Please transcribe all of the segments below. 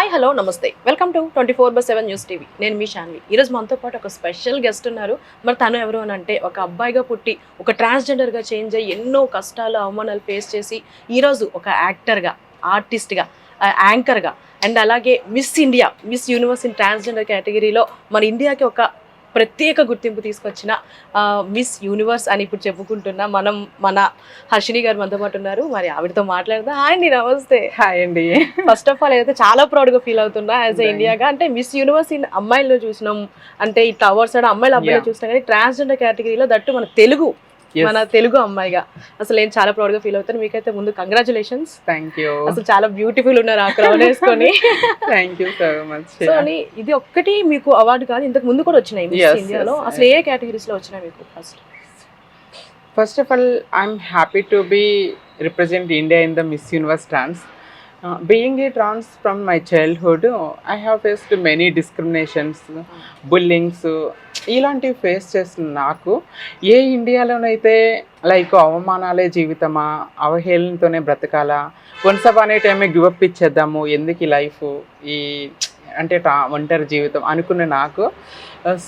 Hi hello నమస్తే. Welcome to twenty four by seven news TV. నేను మీ షాన్వి. ఈరోజు మనతో పాటు ఒక స్పెషల్ గెస్ట్ ఉన్నారు. మరి తను ఎవరు అని అంటే ఒక అబ్బాయిగా పుట్టి ఒక ట్రాన్స్జెండర్గా చేంజ్ అయ్యి ఎన్నో కష్టాలు అవమానాలు ఫేస్ చేసి ఈరోజు ఒక యాక్టర్గా ఆర్టిస్ట్గా యాంకర్గా అండ్ అలాగే Miss India Miss Universe in transgender కేటగిరీలో మన ఇండియాకి ఒక ప్రత్యేక గుర్తింపు తీసుకొచ్చిన మిస్ యూనివర్స్ అని ఇప్పుడు చెప్పుకుంటున్న మనం మన హర్షిని గారు మనతో పాటు ఉన్నారు మరి ఆవిడతో మాట్లాడదా హాయ్ అండి నమస్తే హాయ్ అండి ఫస్ట్ ఆఫ్ ఆల్ అయితే చాలా ప్రౌడ్గా ఫీల్ అవుతున్నా యాజ్ ఎ. ఇండియాగా అంటే మిస్ యూనివర్స్ ఇన్ అమ్మాయిల్లో చూసినాం అంటే ఇట్లా అవార్డ్స్ అమ్మాయిలు అబ్బాయిలు. చూసినా కానీ ట్రాన్స్జెండర్ కేటగిరీలో దట్టు మన తెలుగు. మన తెలుగు అమ్మాయిగా. అసలు నేను చాలా ప్రౌడ్గా ఫీల్ అవుతాను. మీకైతే ముందు కంగ్రాచులేషన్స్ థ్యాంక్ యూ అసలు చాలా బ్యూటిఫుల్ ఉన్నారు ఆ క్రౌడ్ వేసుకొని. Thank you so much so అని ఇది ఒక్కటి మీకు అవార్డు కాదు. ఇంతకు ముందు కూడా వచ్చినాయి ఇండియాలో. అసలు ఏ కేటగిరీస్లో వచ్చినాయి మీకు first first of all I'm happy to be represent India in the Miss Universe being a trans from my childhood I have faced many discriminations bullyings ఇలాంటివి ఫేస్ చేస్తున్న నాకు. ఏ ఇండియాలోనైతే లైక్ అవమానాలే జీవితమా అవహేళనతోనే బ్రతకాలా వన్స్ అప్ అనే టైమే గివప్ ఇచ్చేద్దాము ఎందుకు ఈ లైఫ్ ఈ అంటే ట్రా ఒంటరి జీవితం అనుకున్న నాకు.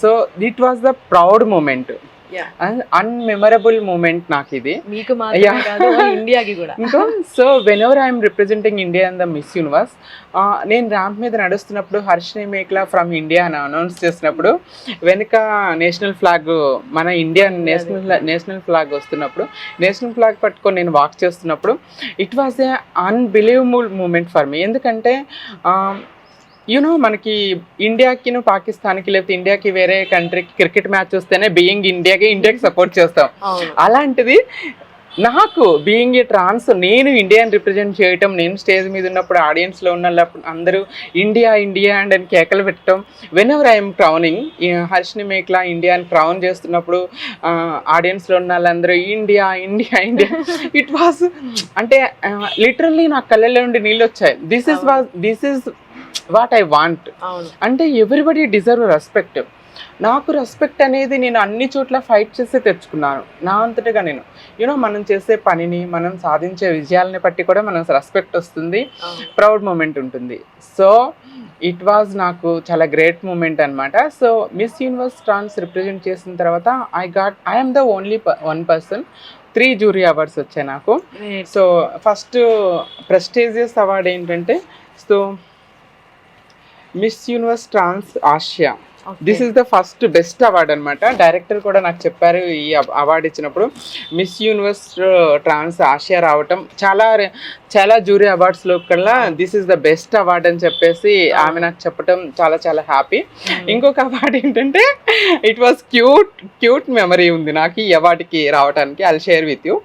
So it was the proud moment. Unmemorable moment నాకు ఇది మీకు ఇండియాకి కూడా. ఇంకా so whenever I'm representing India in the Miss Universe నేను ర్యాంప్ మీద నడుస్తున్నప్పుడు హర్షిని మేక్లా ఫ్రమ్ ఇండియా అని అనౌన్స్ చేసినప్పుడు వెనుక నేషనల్ ఫ్లాగ్ మన ఇండియా నేషనల్ నేషనల్ ఫ్లాగ్ వస్తున్నప్పుడు నేషనల్ ఫ్లాగ్ పట్టుకొని నేను వాక్ చేస్తున్నప్పుడు it was a unbelievable moment for me ఎందుకంటే యూనో మనకి ఇండియాకిను పాకిస్తాన్కి లేకపోతే ఇండియాకి వేరే కంట్రీకి క్రికెట్ మ్యాచ్ వస్తేనే బీయింగ్ ఇండియాకి ఇండియాకి సపోర్ట్ చేస్తాం. అలాంటిది నాకు బీయింగ్ ఏ ట్రాన్స్ నేను ఇండియాని రిప్రజెంట్ చేయటం నేను స్టేజ్ మీద ఉన్నప్పుడు ఆడియన్స్లో ఉన్న అందరూ ఇండియా ఇండియా అండ్ అని కేకలు పెట్టడం whenever I'm crowning Harshini Mekla ఇండియాని క్రౌన్ చేస్తున్నప్పుడు ఆడియన్స్లో ఉన్న వాళ్ళందరూ India India India it was అంటే లిటరల్లీ నా కళ్ళల్లో నుండి నీళ్ళు వచ్చాయి. This is was this is what I want అంటే ఎవ్రీబడి డిజర్వ్ రెస్పెక్ట్ నాకు రెస్పెక్ట్ అనేది నేను అన్ని చోట్ల ఫైట్ చేసి తెచ్చుకున్నాను. నా అంతటిగా నేను. యూనో మనం చేసే పనిని మనం సాధించే విజయాలని బట్టి కూడా మనం రెస్పెక్ట్ వస్తుంది. ప్రౌడ్ మూమెంట్ ఉంటుంది. సో ఇట్ వాజ్ నాకు చాలా గ్రేట్ మూమెంట్ అనమాట so Miss Universe trans represent చేసిన తర్వాత I got I'm the only one person three jury awards వచ్చాయి నాకు. సో ఫస్ట్ ప్రెస్టీజియస్ అవార్డ్ ఏంటంటే so Miss Universe trans Asia Okay. This is the first best award అనమాట director కూడా నాకు చెప్పారు ఈ అవార్డు ఇచ్చినప్పుడు. మిస్ యూనివర్స్ ట్రాన్స్ ఆసియా రావటం చాలా చాలా జూరీ అవార్డ్స్లో కల్లా this is the best award అని చెప్పేసి ఆమె నాకు చెప్పడం చాలా చాలా హ్యాపీ ఇంకొక అవార్డు ఏంటంటే it was cute cute memory ఉంది నాకు ఈ అవార్డుకి రావడానికి I'll share with you.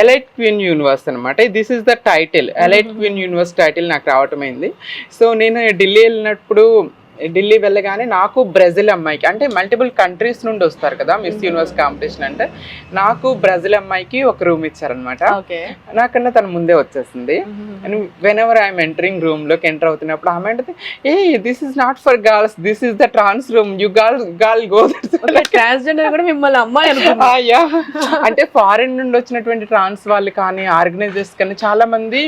Elite queen universe అనమాట this is the title elite queen universe title నాకు రావటం అయింది సో నేను ఢిల్లీ వెళ్ళినప్పుడు ఢిల్లీ వెళ్ళగానే నాకు బ్రెజిల్ అమ్మాయికి అంటే మల్టిపుల్ కంట్రీస్ నుండి వస్తారు కదా మిస్ యూనివర్స్ కాంపిటీషన్ అంటే నాకు బ్రెజిల్ అమ్మాయికి ఒక రూమ్ ఇచ్చారనమాట నాకన్నా తను ముందే వచ్చేసింది. వెన్ ఎవర్ ఐఎమ్ ఎంటరింగ్ రూమ్లోకి ఎంటర్ అవుతున్నప్పుడు ఆమె అంటే ఏ this is not for girls this is the trans room you girl girl go transgender కూడా మిమ్మల్ని అమ్మాయి అనుకున్నా యా అంటే ఫారిన్ నుండి వచ్చినటువంటి ట్రాన్స్ వాళ్ళు కానీ ఆర్గనైజర్స్ కానీ చాలా మంది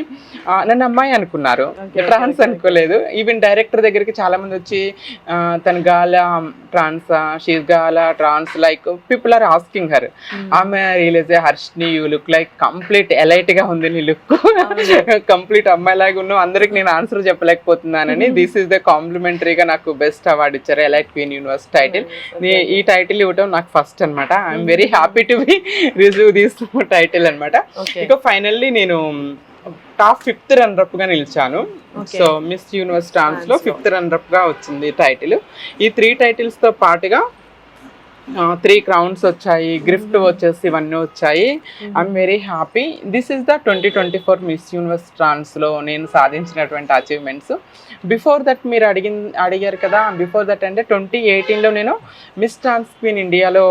నన్ను అమ్మాయి అనుకున్నారు. ట్రాన్స్. అనుకోలేదు. ఈవెన్ డైరెక్టర్ దగ్గరికి చాలా మంది వచ్చి తన గాల ట్రాన్స్ షీస్ గాల trans like people are asking her ఆమె realize Harshini you look like complete ఎలైట్గా ఉంది నీ లుక్ కంప్లీట్ అమ్మాయి లాగా ఉన్నావు. అందరికి నేను ఆన్సర్ చెప్పలేకపోతున్నానని. దిస్ ఇస్ ద కాంప్లిమెంటరీగా నాకు బెస్ట్ అవార్డు ఇచ్చారు ఎలైట్ క్వీన్ యూనివర్స్ టైటిల్ ఈ టైటిల్ ఇవ్వటం నాకు ఫస్ట్ అనమాట I'm very happy to be receive this title అనమాట ఇక ఫైనల్లీ నేను టాప్ ఫిఫ్త్ రన్నర్గా నిలిచాను. సో మిస్ యూనివర్స్ ట్రాన్స్లో. ఫిఫ్త్ రన్నర్గా వచ్చింది టైటిల్ ఈ త్రీ టైటిల్స్తో పాటుగా త్రీ క్రౌన్స్ వచ్చాయి గిఫ్ట్ వచ్చేసి ఇవన్నీ వచ్చాయి. I'm very happy this is the twenty twenty four Miss Universe ట్రాన్స్లో నేను సాధించినటువంటి అచీవ్మెంట్స్ బిఫోర్ దట్ మీరు అడిగిన అడిగారు కదా బిఫోర్ దట్ అంటే ట్వంటీ ఎయిటీన్లో నేను మిస్ ట్రాన్స్ క్వీన్ ఇండియాలో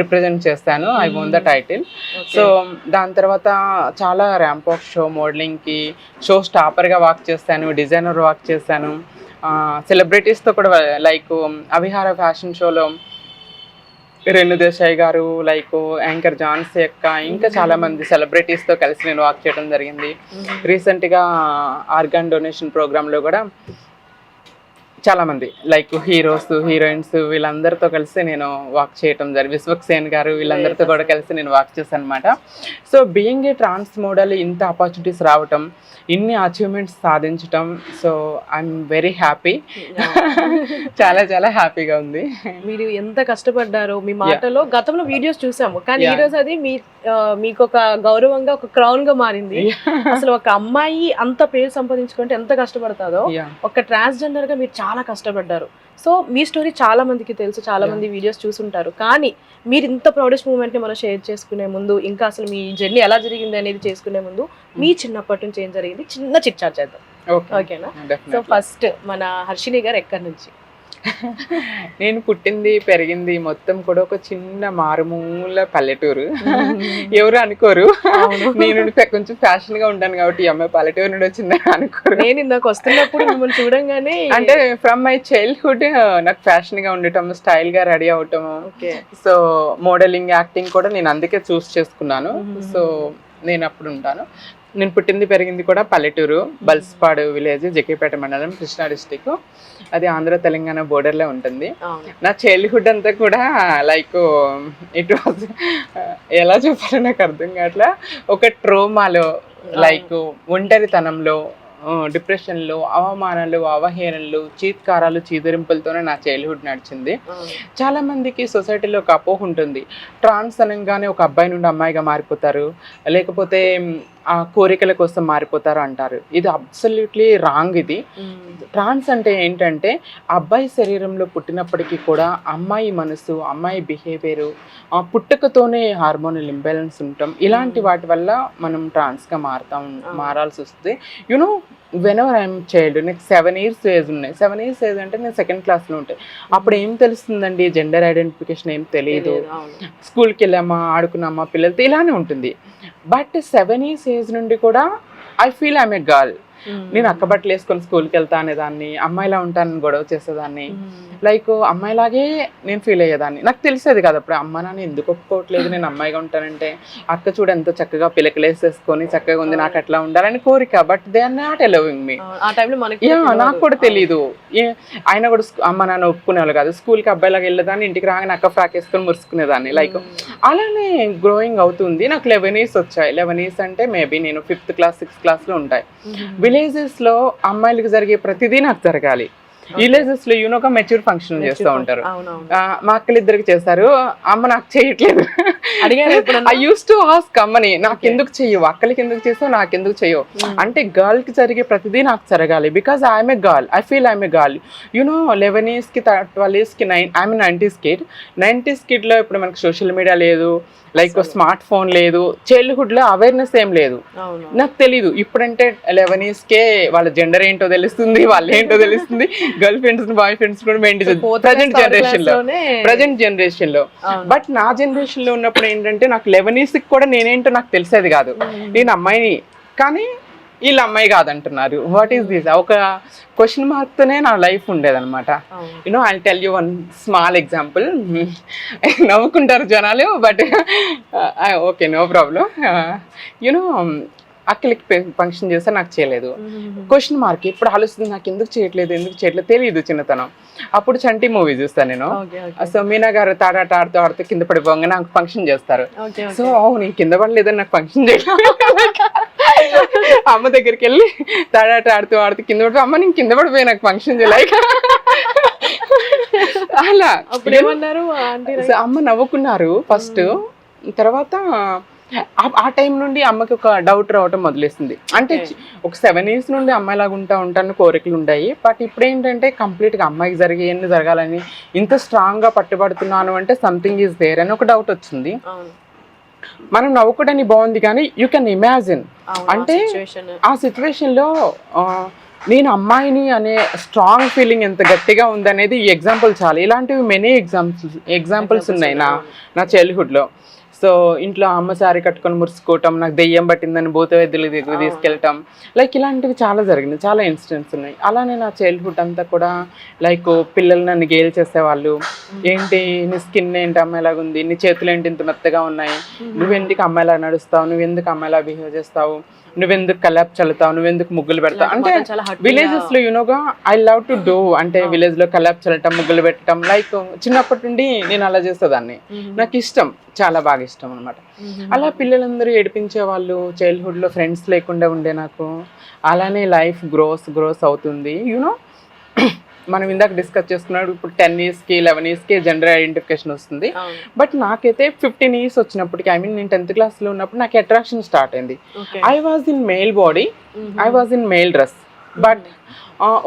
రిప్రజెంట్ చేస్తాను. I won the title so దాని తర్వాత చాలా ర్యాంప్ ఆఫ్ షో మోడలింగ్కి షో స్టాపర్గా వాక్ చేస్తాను డిజైనర్ వాక్ చేశాను సెలబ్రిటీస్తో కూడా లైక్ అవిహార ఫ్యాషన్ షోలో రెన్ను దేశాయ్ గారు లైక్ యాంకర్ జాన్సీ అక్క ఇంకా చాలా మంది సెలబ్రిటీస్తో కలిసి నేను వాక్ చేయడం జరిగింది. రీసెంట్గా ఆర్గాన్ డొనేషన్ ప్రోగ్రాంలో కూడా చాలా మంది లైక్ హీరోస్ హీరోయిన్స్ వీళ్ళందరితో కలిసి నేను వాక్ చేయటం జరిగింది. విశ్వక్ సేన్ గారు వీళ్ళందరితో కూడా కలిసి నేను వాక్ చేశాను అనమాట so being a trans model ఇంత ఆపర్చునిటీస్ రావటం ఇన్ని అచీవ్మెంట్స్ సాధించటం సో ఐఎమ్ వెరీ హ్యాపీ చాలా చాలా హ్యాపీగా ఉంది. మీరు ఎంత కష్టపడ్డారో మీ మాటలో గతంలో వీడియోస్ చూసాము. కానీ ఈ Yeah. రోజు అది మీ మీకు ఒక గౌరవంగా ఒక క్రౌన్గా మారింది. అసలు ఒక అమ్మాయి అంత పేరు సంపాదించుకుంటే ఎంత కష్టపడతాదో. ఒక ట్రాన్స్జెండర్గా మీరు చాలా కష్టపడ్డారు. సో మీ స్టోరీ చాలా మందికి తెలుసు చాలా మంది వీడియోస్ చూసుంటారు. కానీ మీరు ఇంత ప్రౌడెస్ట్ మూమెంట్ని మనం షేర్ చేసుకునే ముందు ఇంకా అసలు మీ జర్నీ ఎలా జరిగింది అనేది చేసుకునే ముందు మీ చిన్నప్పటి నుంచి ఏం జరిగింది? చిన్న చిట్చాట్ చేద్దాం. Okay. ఓకేనా సో. ఫస్ట్ మన హర్షిని గారు ఎక్కడి నుంచి? నేను పుట్టింది పెరిగింది మొత్తం కూడా ఒక చిన్న మారుమూల పల్లెటూరు. ఎవరు అనుకోరు. నేను కొంచెం ఫ్యాషన్గా ఉంటాను కాబట్టి ఈ అమ్మాయి పల్లెటూరు నుండి వచ్చిందని అనుకోరు. నేను ఇందాక వస్తున్నప్పుడు మిమ్మల్ని చూడంగానే అంటే ఫ్రమ్ మై చైల్డ్హుడ్ నాకు ఫ్యాషన్గా ఉండటం స్టైల్గా రెడీ అవటం. ఓకే. సో మోడలింగ్ యాక్టింగ్ కూడా నేను అందుకే చూస్ చేసుకున్నాను. సో నేను అప్పుడు ఉంటాను. నేను పుట్టింది పెరిగింది కూడా పల్లెటూరు బల్స్పాడు విలేజ్ జకేపేట మండలం కృష్ణా డిస్టిక్ అది ఆంధ్ర తెలంగాణ బోర్డర్లో ఉంటుంది. నా చైల్డ్హుడ్ అంతా కూడా లైక్ ఇట్ వాజ్ ఎలా చెప్పాలో నాకు అర్థం కావట్లా. ఒక ట్రోమాలో లైక్ ఒంటరితనంలో డిప్రెషన్లో అవమానాలు అవహేళనలు చీత్కారాలు చీదరింపులతోనే నా చైల్డ్హుడ్ నడిచింది. చాలా మందికి సొసైటీలో ఒక అపోహ ఉంటుంది. ట్రాన్స్ అనగానే ఒక అబ్బాయి నుండి అమ్మాయిగా మారిపోతారు. లేకపోతే ఆ కోరికల కోసం మారిపోతారు అంటారు. ఇది అబ్సల్యూట్లీ రాంగ్ ఇది. ట్రాన్స్ అంటే ఏంటంటే అబ్బాయి శరీరంలో పుట్టినప్పటికీ కూడా అమ్మాయి మనసు అమ్మాయి బిహేవియర్ ఆ పుట్టుకతోనే హార్మోనల్ ఇంబ్యాలెన్స్ ఉంటాం. ఇలాంటి వాటి వల్ల మనం ట్రాన్స్గా మారుతాం మారాల్సి వస్తుంది. You know whenever I'm child నాకు సెవెన్ ఇయర్స్ ఏజ్ ఉన్నాయి. సెవెన్ ఇయర్స్ ఏజ్ అంటే నేను సెకండ్ క్లాస్లో ఉంటాయి అప్పుడు ఏం తెలుస్తుందండి? జెండర్ ఐడెంటిఫికేషన్ ఏం తెలియదు. స్కూల్కి వెళ్ళామా ఆడుకున్నామా పిల్లలతో ఇలానే ఉంటుంది. బట్ సెవెన్ ఇయర్స్ ఏజ్ నుండి కూడా I feel I'm a girl. నేను అక్క బట్టలు వేసుకొని స్కూల్కి వెళ్తా అనేదాన్ని అమ్మాయిలా ఉంటానని గొడవ చేసేదాన్ని. లైక్ అమ్మాయిలాగే నేను ఫీల్ అయ్యేదాన్ని. నాకు తెలిసేది కదా అప్పుడు అమ్మ నాన్న ఎందుకు ఒప్పుకోవట్లేదు నేను అమ్మాయిగా ఉంటానంటే. అక్క చూడ ఎంతో చక్కగా పిలకలేసేసుకొని చక్కగా ఉంది నాకు అట్లా ఉండాలని కోరిక. But they are not allowing me నాకు కూడా తెలీదు. ఆయన కూడా అమ్మ నాన్న ఒప్పుకునేవాళ్ళు కాదు. స్కూల్కి అబ్బాయిలాగా వెళ్ళేదాన్ని ఇంటికి రాగానే అక్క ఫ్రాక్ వేసుకొని మురుసుకునేదాన్ని. లైక్ అలానే గ్రోయింగ్ అవుతుంది. నాకు లెవెన్ ఇయర్స్ వచ్చాయి. లెవెన్ ఇయర్స్ అంటే మేబీ నేను ఫిఫ్త్ క్లాస్ సిక్స్త్ క్లాస్లో ఉంటాయి. విలేజెస్లో అమ్మాయిలకు జరిగే ప్రతిదీ నాకు జరగాలి. విలేజెస్లో యూనోగా మెచ్యూర్ ఫంక్షన్ చేస్తూ ఉంటారు. మా అక్కలు ఇద్దరికి చేస్తారు. అమ్మ నాకు చేయట్లేదు. ఎప్పుడన్నా? ఐ యూస్ టు ఆస్క్ అమ్మని నాకు ఎందుకు చెయ్యవు? అక్కలకి ఎందుకు చేస్తావు? నాకు ఎందుకు చెయ్యవు? అంటే గర్ల్కి జరిగే ప్రతిదీ నాకు జరగాలి. Because I'm a girl I feel I'm a girl you know eleven ఇయర్స్కి ట్వెల్వ్ ఇయర్స్కి nine I'm nineties kid nineties కిడ్లో ఇప్పుడు మనకి సోషల్ మీడియా లేదు. లైక్ స్మార్ట్ ఫోన్ లేదు. చైల్డ్హుడ్లో అవేర్నెస్ ఏం లేదు. నాకు తెలీదు. ఇప్పుడంటే లెవెన్ కే వాళ్ళ జెండర్ ఏంటో తెలుస్తుంది వాళ్ళు ఏంటో తెలుస్తుంది. గర్ల్ ఫ్రెండ్స్ బాయ్ ఫ్రెండ్స్ కూడా మెయింటైన్ ప్రజెంట్ జనరేషన్లో. ప్రజెంట్ జనరేషన్లో. బట్ నా జనరేషన్లో ఉన్నప్పుడు ఏంటంటే నాకు లెవెన్కి కూడా నేనేంటో నాకు తెలిసేది కాదు. నేను అమ్మాయిని కానీ వీళ్ళు అమ్మాయి కాదంటున్నారు. వాట్ ఈస్ దిస్ ఒక క్వశ్చన్ మార్క్ తోనే నా లైఫ్ ఉండేదన్నమాట. You know I tell you one small example నవ్వుకుంటారు జనాలు but okay no problem you know అక్కలకి function చేస్తే నాకు చేయలేదు. క్వశ్చన్ మార్క్ ఇప్పుడు ఆలోచిస్తుంది? నాకు ఎందుకు చేయట్లేదు? ఎందుకు చేయట్లేదు? తెలియదు చిన్నతనం. అప్పుడు చంటి మూవీ చూస్తాను నేను. సో మీనా గారు తాడాట ఆడుతూ ఆడుతూ కింద పడిపోగానే నాకు ఫంక్షన్ చేస్తారు. సో అవును నేను కింద పడలేదని నాకు ఫంక్షన్ చేయలేదు. అమ్మ దగ్గరికి వెళ్ళి తాడాట ఆడుతూ ఆడుతూ కింద పడిపోయి అమ్మ నేను కింద పడిపోయి నాకు ఫంక్షన్ చేయలేక అలా. అప్పుడు ఏమన్నారు? అమ్మ నవ్వుకున్నారు ఫస్ట్ తర్వాత ఆ- టైం నుండి అమ్మకి ఒక డౌట్ రావటం మొదలేసింది. అంటే ఒక సెవెన్ ఇయర్స్ నుండి అమ్మాయిలాగా ఉంటా ఉంటాను కోరికలు ఉన్నాయి బట్ ఇప్పుడు ఏంటంటే కంప్లీట్గా అమ్మాయికి జరిగే ఎన్ని జరగాలని ఇంత స్ట్రాంగ్గా పట్టుబడుతున్నాను అంటే సంథింగ్ ఈజ్ దేర్ అని ఒక డౌట్ వచ్చింది. మనం నవ్వుకోవడానికి బాగుంది కానీ యూ కెన్ ఇమాజిన్. అంటే సిచ్యువేషన్ ఆ సిచ్యువేషన్లో నేను అమ్మాయిని అనే స్ట్రాంగ్ ఫీలింగ్ ఎంత గట్టిగా ఉందనేది ఈ ఎగ్జాంపుల్ చాలు. ఇలాంటివి మెనీ ఎగ్జాంపుల్స్ ఎగ్జాంపుల్స్ ఉన్నాయి నా నా చైల్డ్హుడ్లో సో ఇంట్లో అమ్మ సారి కట్టుకొని మురుసుకోవటం నాకు దెయ్యం పట్టిందని భూత వైద్యుల దగ్గర తీసుకెళ్ళటం. లైక్ ఇలాంటివి చాలా జరిగినాయి చాలా ఇన్సిడెంట్స్ ఉన్నాయి. అలానే నా చైల్డ్హుడ్ అంతా కూడా లైక్ పిల్లలు నన్ను గేల్ చేసేవాళ్ళు. ఏంటి నీ స్కిన్ ఏంటి అమ్మాయిలాగా ఉంది నీ చేతులు ఏంటి ఇంత మెత్తగా ఉన్నాయి? నువ్వెందుకు అమ్మాయిలా నడుస్తావు? నువ్వు ఎందుకు అమ్మాయిలా బిహేవ్ చేస్తావు? నువ్వెందుకు కలాప్ చల్లుతావు? నువ్వెందుకు ముగ్గులు పెడతావు? అంటే విలేజెస్లో యునోగా ఐ లవ్ టు డూ అంటే విలేజ్లో కలాప్ చల్లటం ముగ్గులు పెట్టడం లైక్ చిన్నప్పటి నుండి నేను అలా చేసేదాన్ని. నాకు ఇష్టం చాలా బాగా ఇష్టం అనమాట అలా పిల్లలందరూ ఏడిపించే వాళ్ళు చైల్డ్హుడ్లో ఫ్రెండ్స్ లేకుండా ఉండే నాకు అలానే లైఫ్ గ్రోస్ గ్రోస్ అవుతుంది. యూనో మనం ఇందాక డిస్కస్ చేసుకున్నాడు ఇప్పుడు టెన్ ఇయర్స్కి లెవెన్ ఇయర్స్కి జెండర్ ఐడెంటిఫికేషన్ వస్తుంది. బట్ నాకైతే ఫిఫ్టీన్ ఇయర్స్ వచ్చినప్పటికి ఐ మీన్ నేను టెన్త్ క్లాస్లో ఉన్నప్పుడు నాకు అట్రాక్షన్ స్టార్ట్ అయింది. I was in male body I was in male dress but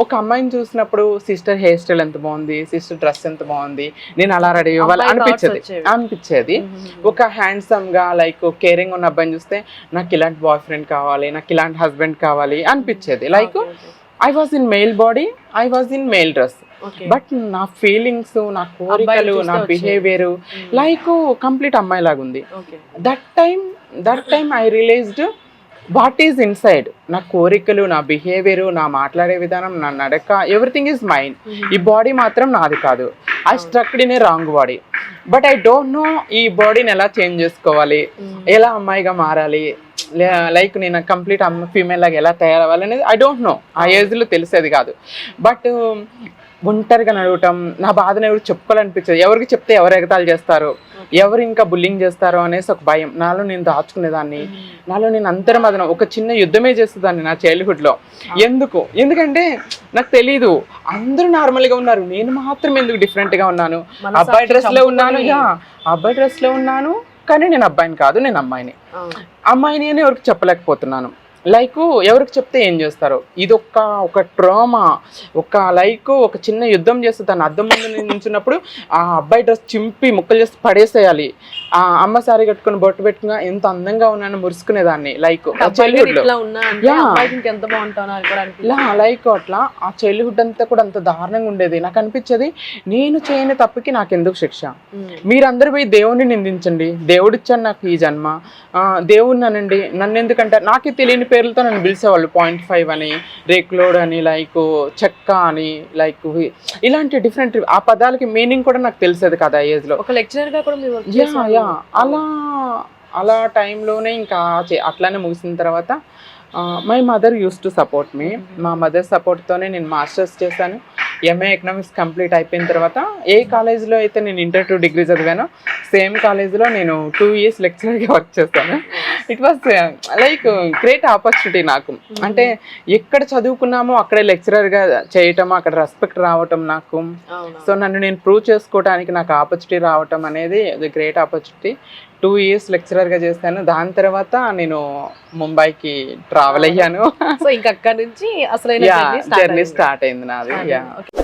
ఒక అమ్మాయిని చూసినప్పుడు సిస్టర్ హెయిర్ స్టైల్ ఎంత బాగుంది? సిస్టర్ డ్రెస్ ఎంత బాగుంది? నేను అలా రెడీ అవ్వాలి అనిపించేది. అనిపించేది. ఒక హ్యాండ్సమ్గా లైక్ కేరింగ్ ఉన్న అబ్బాయిని చూస్తే నాకు ఇలాంటి బాయ్ ఫ్రెండ్ కావాలి నాకు ఇలాంటి హస్బెండ్ కావాలి అనిపించేది. Like I was in male body I was in male dress but నా ఫీలింగ్స్ నా కోరికలు నా. బిహేవియర్ లైక్ కంప్లీట్ అమ్మాయి లాగా ఉంది that time that time I realized what is inside నా కోరికలు నా బిహేవియర్ నా మాట్లాడే విధానం నా నడక ఎవ్రీథింగ్ ఈజ్ మైండ్ ఈ బాడీ మాత్రం నాది కాదు. I stucked in a wrong body but I don't know ఈ బాడీని ఎలా చేంజ్ చేసుకోవాలి? ఎలా అమ్మాయిగా మారాలి? లైక్ నేను కంప్లీట్ అమ్మ ఫీమేల్ లాగా ఎలా తయారవ్వాలి అనేది ఐ డోంట్ నో ఆ ఏజ్లో తెలిసేది కాదు. బట్ ఒంటరిగా నడవటం నా బాధను ఎవరు చెప్పుకోవాలనిపించదు. ఎవరికి చెప్తే ఎవరు ఎగతాలు చేస్తారు? ఎవరు ఇంకా బుల్లింగ్ చేస్తారో అనేసి ఒక భయం. నాలో నేను దాచుకునేదాన్ని. నాలో నేను అంతర్మదనం ఒక చిన్న యుద్ధమే చేసేదాన్ని నా చైల్డ్హుడ్లో. ఎందుకు? ఎందుకంటే నాకు తెలీదు. అందరూ నార్మల్గా ఉన్నారు. నేను మాత్రం ఎందుకు డిఫరెంట్గా ఉన్నాను? అబ్బాయి డ్రెస్లో ఉన్నాను. అబ్బాయి డ్రెస్లో ఉన్నాను. కానీ నేను అబ్బాయిని కాదు నేను అమ్మాయిని. అమ్మాయిని అని ఎవరికి చెప్పలేకపోతున్నాను. లైక్ ఎవరికి చెప్తే ఏం చేస్తారు? ఇది ఒక ఒక ట్రామా ఒక లైక్ ఒక చిన్న యుద్ధం చేస్తే తన అద్దం ముందు నిల్చున్నప్పుడు ఆ అబ్బాయి డ్రెస్ చింపి ముక్కలు చేసి పడేసేయాలి. ఆ అమ్మ సారీ కట్టుకుని బొట్టు పెట్టుకుని ఎంత అందంగా ఉన్నాను మురుసుకునేదాన్ని లైక్. చైల్డ్హుడ్ లైక్ అట్లా. ఆ చైల్డ్హుడ్ అంతా కూడా అంత దారుణంగా ఉండేది. నాకు అనిపించేది నేను చేయని తప్పుకి నాకు ఎందుకు శిక్ష మీరందరూ పోయి దేవుణ్ణి నిందించండి. దేవుడిచ్చాడు నాకు ఈ జన్మ. ఆ, దేవుణ్ణి అనండి. నన్ను ఎందుకంటే నాకే తెలియని పేర్లతో నన్ను పిలిచేవాళ్ళు పాయింట్ ఫైవ్ అని రేక్లోడ్ అని లైక్ చెక్క అని లైక్ ఇలాంటి డిఫరెంట్ ఆ పదాలకి మీనింగ్ కూడా నాకు తెలిసేది కదా ఏజ్లో ఒక లెక్చరర్గా కూడా యా అలా అలా టైంలోనే ఇంకా అట్లానే ముగిసిన తర్వాత my mother use to support me మా మదర్ సపోర్ట్తోనే నేను మాస్టర్స్ చేశాను. ఎంఏ ఎకనామిక్స్ కంప్లీట్ అయిపోయిన తర్వాత ఏ కాలేజ్లో అయితే నేను ఇంటర్ టు డిగ్రీ చదివానో సేమ్ కాలేజ్లో నేను టూ ఇయర్స్ లెక్చరర్గా వర్క్ చేస్తాను. It was like great opportunity నాకు. అంటే ఎక్కడ చదువుకున్నామో అక్కడే లెక్చరర్గా చేయటం అక్కడ రెస్పెక్ట్ రావటం నాకు. సో నన్ను నేను ప్రూవ్ చేసుకోవడానికి నాకు ఆపర్చునిటీ రావటం అనేది గ్రేట్ ఆపర్చునిటీ టూ ఇయర్స్ లెక్చరర్గా చేశాను. దాని తర్వాత నేను ముంబైకి ట్రావెల్ అయ్యాను. సో ఇంకా అక్కడ నుంచి start జర్నీ. స్టార్ట్ అయింది నాది. Yeah okay